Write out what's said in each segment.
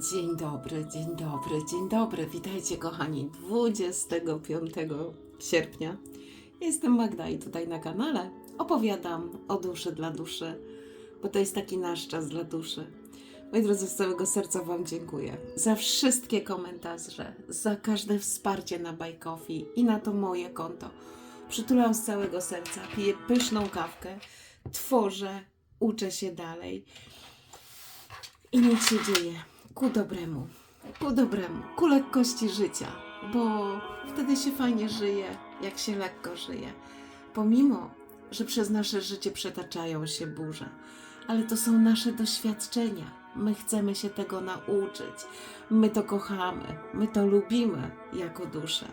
Dzień dobry, dzień dobry, dzień dobry. Witajcie kochani 25 sierpnia. Jestem Magda i tutaj na kanale opowiadam o duszy dla duszy, bo to jest taki nasz czas dla duszy. Moi drodzy, z całego serca Wam dziękuję za wszystkie komentarze, za każde wsparcie na Coffee i na to moje konto. Przytulam z całego serca, piję pyszną kawkę, tworzę, uczę się dalej i nic się dzieje ku dobremu, ku dobremu, ku lekkości życia, bo wtedy się fajnie żyje, jak się lekko żyje. Pomimo, że przez nasze życie przetaczają się burze, ale to są nasze doświadczenia. My chcemy się tego nauczyć. My to kochamy, my to lubimy jako dusze.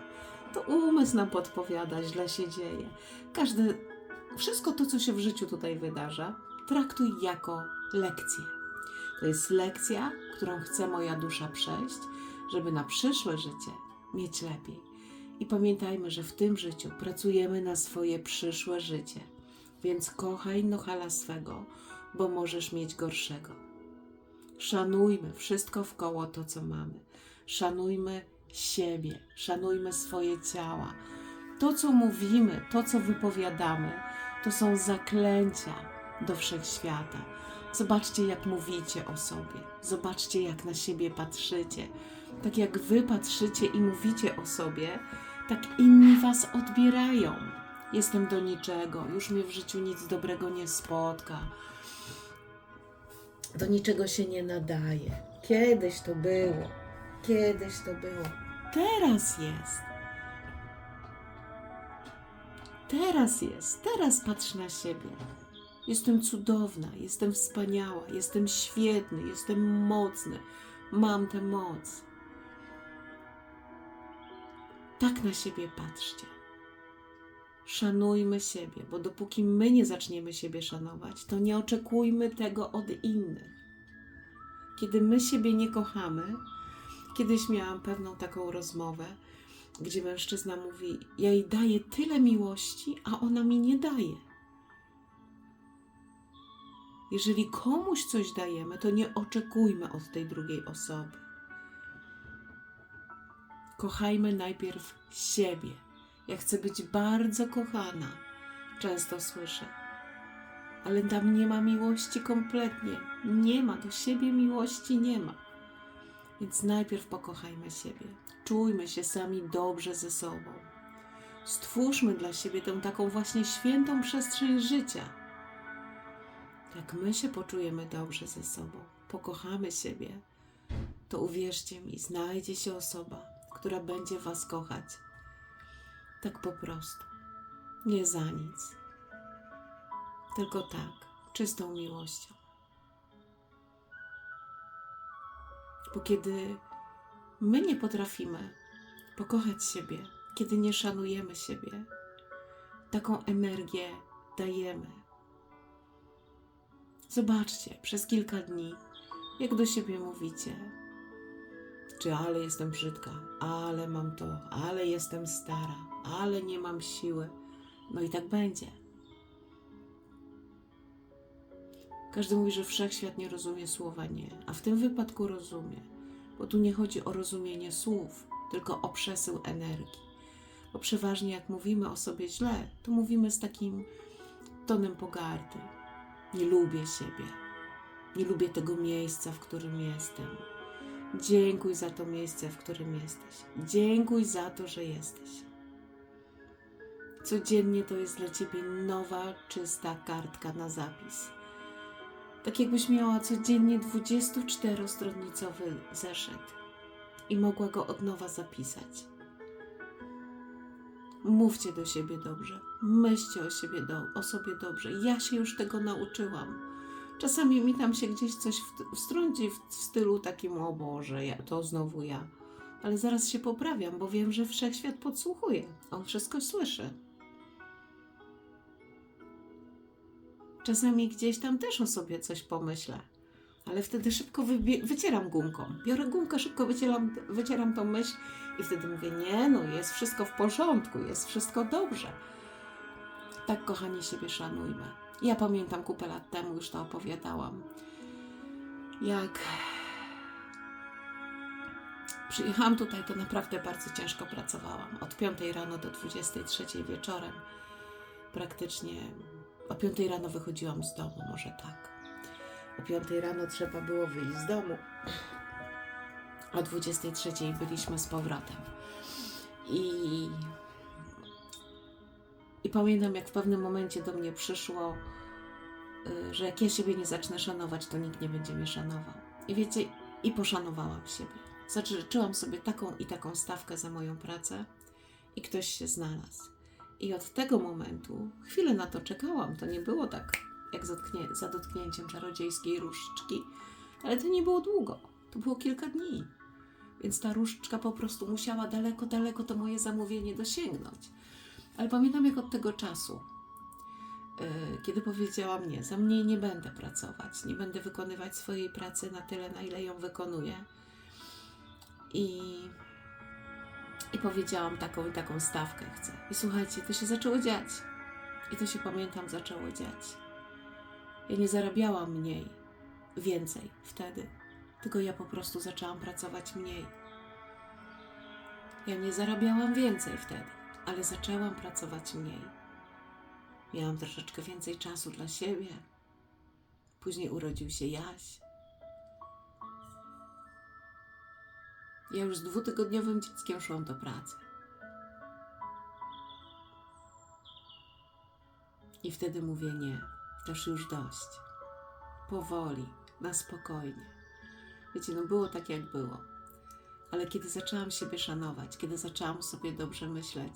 To umysł nam podpowiada, źle się dzieje. Każde, wszystko to, co się w życiu tutaj wydarza, traktuj jako lekcję. To jest lekcja, którą chce moja dusza przejść, żeby na przyszłe życie mieć lepiej. I pamiętajmy, że w tym życiu pracujemy na swoje przyszłe życie. Więc kochaj nochala swego, bo możesz mieć gorszego. Szanujmy wszystko wkoło to, co mamy. Szanujmy siebie, szanujmy swoje ciała. To, co mówimy, to, co wypowiadamy, to są zaklęcia do wszechświata. Zobaczcie, jak mówicie o sobie. Zobaczcie, jak na siebie patrzycie. Tak jak wy patrzycie i mówicie o sobie, tak inni was odbierają. Jestem do niczego, już mnie w życiu nic dobrego nie spotka. Do niczego się nie nadaje. Kiedyś to było. Kiedyś to było. Teraz jest. Teraz jest. Teraz patrz na siebie. Jestem cudowna, jestem wspaniała, jestem świetny, jestem mocny, mam tę moc. Tak na siebie patrzcie. Szanujmy siebie, bo dopóki my nie zaczniemy siebie szanować, to nie oczekujmy tego od innych. Kiedy my siebie nie kochamy, kiedyś miałam pewną taką rozmowę, gdzie mężczyzna mówi: Ja jej daję tyle miłości, a ona mi nie daje. Jeżeli komuś coś dajemy, to nie oczekujmy od tej drugiej osoby. Kochajmy najpierw siebie. Ja chcę być bardzo kochana, często słyszę. Ale tam nie ma miłości kompletnie. Nie ma, do siebie miłości nie ma. Więc najpierw pokochajmy siebie. Czujmy się sami dobrze ze sobą. Stwórzmy dla siebie tę taką właśnie świętą przestrzeń życia jak my się poczujemy dobrze ze sobą, pokochamy siebie, to uwierzcie mi, znajdzie się osoba, która będzie Was kochać. Tak po prostu. Nie za nic. Tylko tak, czystą miłością. Bo kiedy my nie potrafimy pokochać siebie, kiedy nie szanujemy siebie, taką energię dajemy Zobaczcie przez kilka dni, jak do siebie mówicie. Czy ale jestem brzydka, ale mam to, ale jestem stara, ale nie mam siły. No i tak będzie. Każdy mówi, że wszechświat nie rozumie słowa nie, a w tym wypadku rozumie, bo tu nie chodzi o rozumienie słów, tylko o przesył energii. Bo przeważnie jak mówimy o sobie źle, to mówimy z takim tonem pogardy, nie lubię siebie. Nie lubię tego miejsca, w którym jestem. Dziękuj za to miejsce, w którym jesteś. Dziękuj za to, że jesteś. Codziennie to jest dla ciebie nowa, czysta kartka na zapis. Tak jakbyś miała codziennie 24-stronnicowy zeszyt i mogła go od nowa zapisać. Mówcie do siebie dobrze, myślcie o, siebie do, o sobie dobrze. Ja się już tego nauczyłam. Czasami mi tam się gdzieś coś wstrąci w, w stylu takim, o Boże, ja, to znowu ja. Ale zaraz się poprawiam, bo wiem, że wszechświat podsłuchuje. On wszystko słyszy. Czasami gdzieś tam też o sobie coś pomyślę, ale wtedy szybko wycieram gumką. Biorę gumkę, szybko wycieram, wycieram tą myśl i wtedy mówię, nie no, jest wszystko w porządku, jest wszystko dobrze. Tak, kochani, siebie szanujmy. Ja pamiętam kupę lat temu, już to opowiadałam, jak przyjechałam tutaj, to naprawdę bardzo ciężko pracowałam. Od 5 rano do 23 wieczorem. Praktycznie o 5 rano wychodziłam z domu, może tak. O 5 rano trzeba było wyjść z domu. O 23 byliśmy z powrotem. I, I pamiętam, jak w pewnym momencie do mnie przyszło, y, że jak ja siebie nie zacznę szanować, to nikt nie będzie mnie szanował. I wiecie, i poszanowałam siebie. Zażyczyłam sobie taką i taką stawkę za moją pracę i ktoś się znalazł. I od tego momentu chwilę na to czekałam. To nie było tak jak zatknie, za dotknięciem czarodziejskiej różdżki, ale to nie było długo. To było kilka dni. Więc ta różdżka po prostu musiała daleko, daleko to moje zamówienie dosięgnąć. Ale pamiętam, jak od tego czasu, yy, kiedy powiedziałam nie, za mniej nie będę pracować, nie będę wykonywać swojej pracy na tyle, na ile ją wykonuję. I, I powiedziałam taką i taką stawkę chcę. I słuchajcie, to się zaczęło dziać. I to się pamiętam zaczęło dziać. Ja nie zarabiałam mniej, więcej wtedy, tylko ja po prostu zaczęłam pracować mniej. Ja nie zarabiałam więcej wtedy, ale zaczęłam pracować mniej. Miałam troszeczkę więcej czasu dla siebie. Później urodził się Jaś. Ja już z dwutygodniowym dzieckiem szłam do pracy. I wtedy mówię nie, też już dość. Powoli, na spokojnie. Wiecie, no było tak jak było. Ale kiedy zaczęłam siebie szanować, kiedy zaczęłam sobie dobrze myśleć,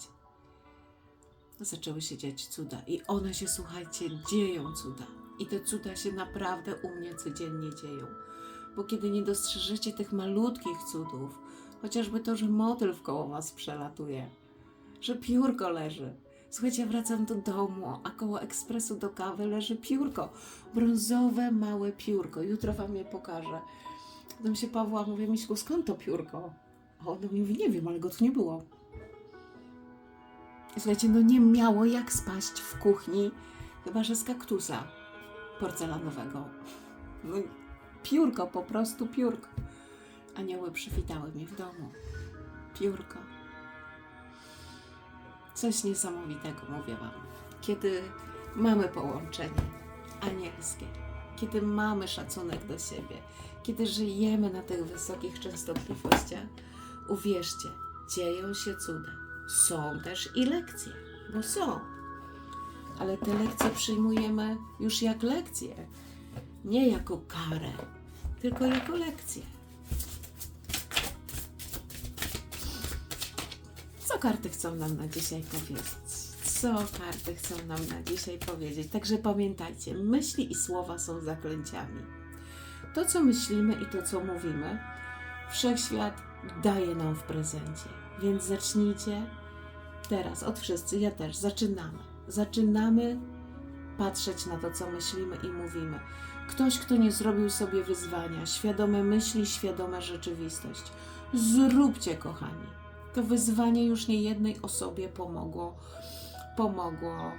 zaczęły się dziać cuda. I one się, słuchajcie, dzieją cuda. I te cuda się naprawdę u mnie codziennie dzieją. Bo kiedy nie dostrzeżecie tych malutkich cudów, chociażby to, że motyl wkoło was przelatuje, że piórko leży. Słuchajcie, ja wracam do domu, a koło ekspresu do kawy leży piórko. Brązowe, małe piórko. Jutro wam je pokażę. Potem się Pawła mówię, Miśku, skąd to piórko? A on mówi, nie wiem, ale go tu nie było. Słuchajcie, no nie miało jak spaść w kuchni, chyba że z kaktusa porcelanowego. No, piórko, po prostu piórko. Anioły przywitały mnie w domu. Piórko. Coś niesamowitego, mówię Wam. Kiedy mamy połączenie anielskie, kiedy mamy szacunek do siebie, kiedy żyjemy na tych wysokich częstotliwościach, uwierzcie, dzieją się cuda. Są też i lekcje, bo są. Ale te lekcje przyjmujemy już jak lekcje, nie jako karę, tylko jako lekcje. Co karty chcą nam na dzisiaj powiedzieć? Co karty chcą nam na dzisiaj powiedzieć? Także pamiętajcie, myśli i słowa są zaklęciami. To, co myślimy i to, co mówimy, wszechświat daje nam w prezencie. Więc zacznijcie teraz, od wszyscy, ja też, zaczynamy. Zaczynamy patrzeć na to, co myślimy i mówimy. Ktoś, kto nie zrobił sobie wyzwania, świadome myśli, świadoma rzeczywistość. Zróbcie, kochani. To wyzwanie już nie jednej osobie pomogło, pomogło,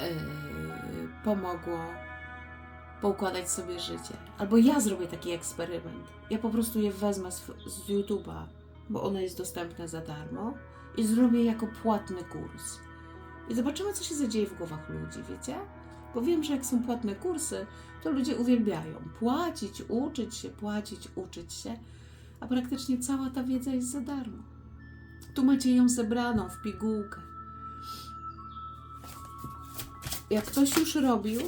yy, pomogło poukładać sobie życie. Albo ja zrobię taki eksperyment. Ja po prostu je wezmę z, z YouTube'a, bo ono jest dostępne za darmo i zrobię jako płatny kurs. I zobaczymy, co się zadzieje w głowach ludzi, wiecie? Bo wiem, że jak są płatne kursy, to ludzie uwielbiają płacić, uczyć się, płacić, uczyć się, a praktycznie cała ta wiedza jest za darmo. Tu macie ją zebraną w pigułkę. Jak ktoś już robił,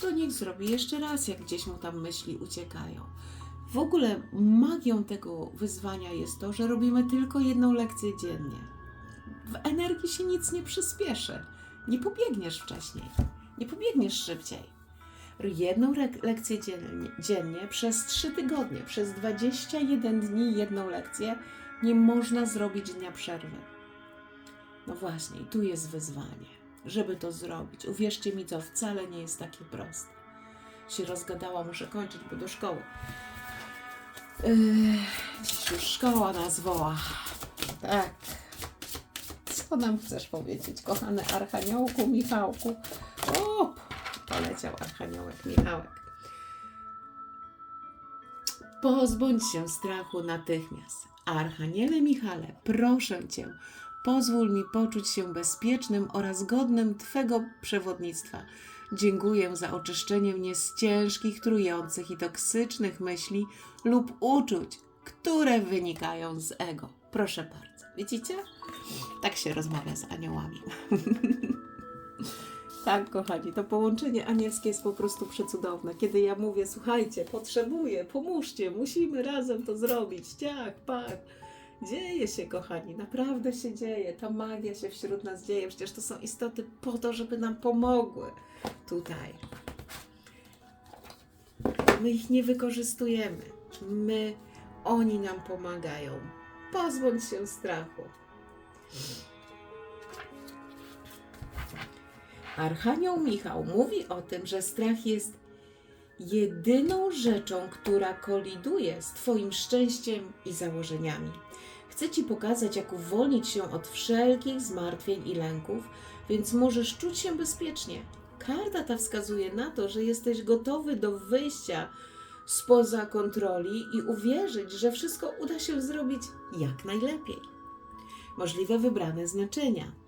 to niech zrobi jeszcze raz, jak gdzieś mu tam myśli uciekają. W ogóle magią tego wyzwania jest to, że robimy tylko jedną lekcję dziennie. W energii się nic nie przyspieszy. Nie pobiegniesz wcześniej, nie pobiegniesz szybciej. Jedną lekcję dziennie, dziennie przez 3 tygodnie, przez 21 dni jedną lekcję, nie można zrobić dnia przerwy. No właśnie, tu jest wyzwanie, żeby to zrobić. Uwierzcie mi, to wcale nie jest takie proste. Się rozgadała, muszę kończyć, bo do szkoły. Dziś już szkoła nas woła. Tak. Co nam chcesz powiedzieć, kochany Archaniołku Michałku? Poleciał Archaniołek Michałek. Pozbądź się strachu natychmiast. Archaniele Michale, proszę Cię, pozwól mi poczuć się bezpiecznym oraz godnym Twego przewodnictwa. Dziękuję za oczyszczenie mnie z ciężkich, trujących i toksycznych myśli lub uczuć, które wynikają z ego. Proszę bardzo. Widzicie? Tak się rozmawia z aniołami. Tak, kochani, to połączenie anielskie jest po prostu przecudowne. Kiedy ja mówię, słuchajcie, potrzebuję, pomóżcie, musimy razem to zrobić, ciach, pach. Dzieje się, kochani, naprawdę się dzieje. Ta magia się wśród nas dzieje. Przecież to są istoty po to, żeby nam pomogły tutaj. My ich nie wykorzystujemy. My, oni nam pomagają. Pozbądź się strachu. Archanioł Michał mówi o tym, że strach jest jedyną rzeczą, która koliduje z Twoim szczęściem i założeniami. Chcę Ci pokazać, jak uwolnić się od wszelkich zmartwień i lęków, więc możesz czuć się bezpiecznie. Karta ta wskazuje na to, że jesteś gotowy do wyjścia spoza kontroli i uwierzyć, że wszystko uda się zrobić jak najlepiej. Możliwe wybrane znaczenia.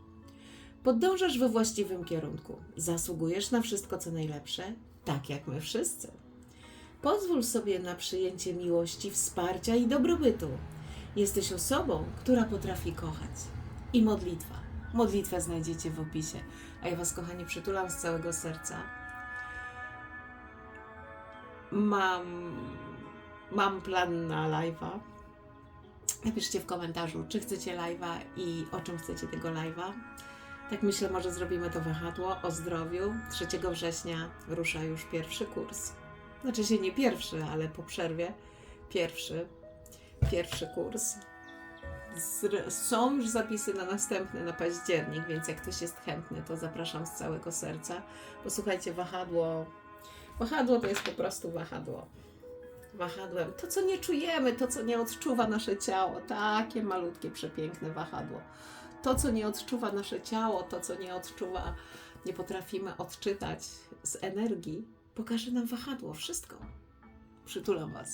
Podążasz we właściwym kierunku. Zasługujesz na wszystko, co najlepsze, tak jak my wszyscy. Pozwól sobie na przyjęcie miłości, wsparcia i dobrobytu. Jesteś osobą, która potrafi kochać. I modlitwa. Modlitwę znajdziecie w opisie. A ja Was, kochani, przytulam z całego serca. Mam, mam plan na live'a. Napiszcie w komentarzu, czy chcecie live'a i o czym chcecie tego live'a. Tak myślę, może zrobimy to wahadło o zdrowiu. 3 września rusza już pierwszy kurs. Znaczy się nie pierwszy, ale po przerwie pierwszy. Pierwszy kurs. Są już zapisy na następny, na październik, więc jak ktoś jest chętny, to zapraszam z całego serca. Posłuchajcie, wahadło. Wahadło to jest po prostu wahadło. Wahadłem. To, co nie czujemy, to, co nie odczuwa nasze ciało. Takie malutkie, przepiękne wahadło to, co nie odczuwa nasze ciało, to, co nie odczuwa, nie potrafimy odczytać z energii, pokaże nam wahadło, wszystko. Przytulam Was.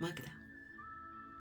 Magda.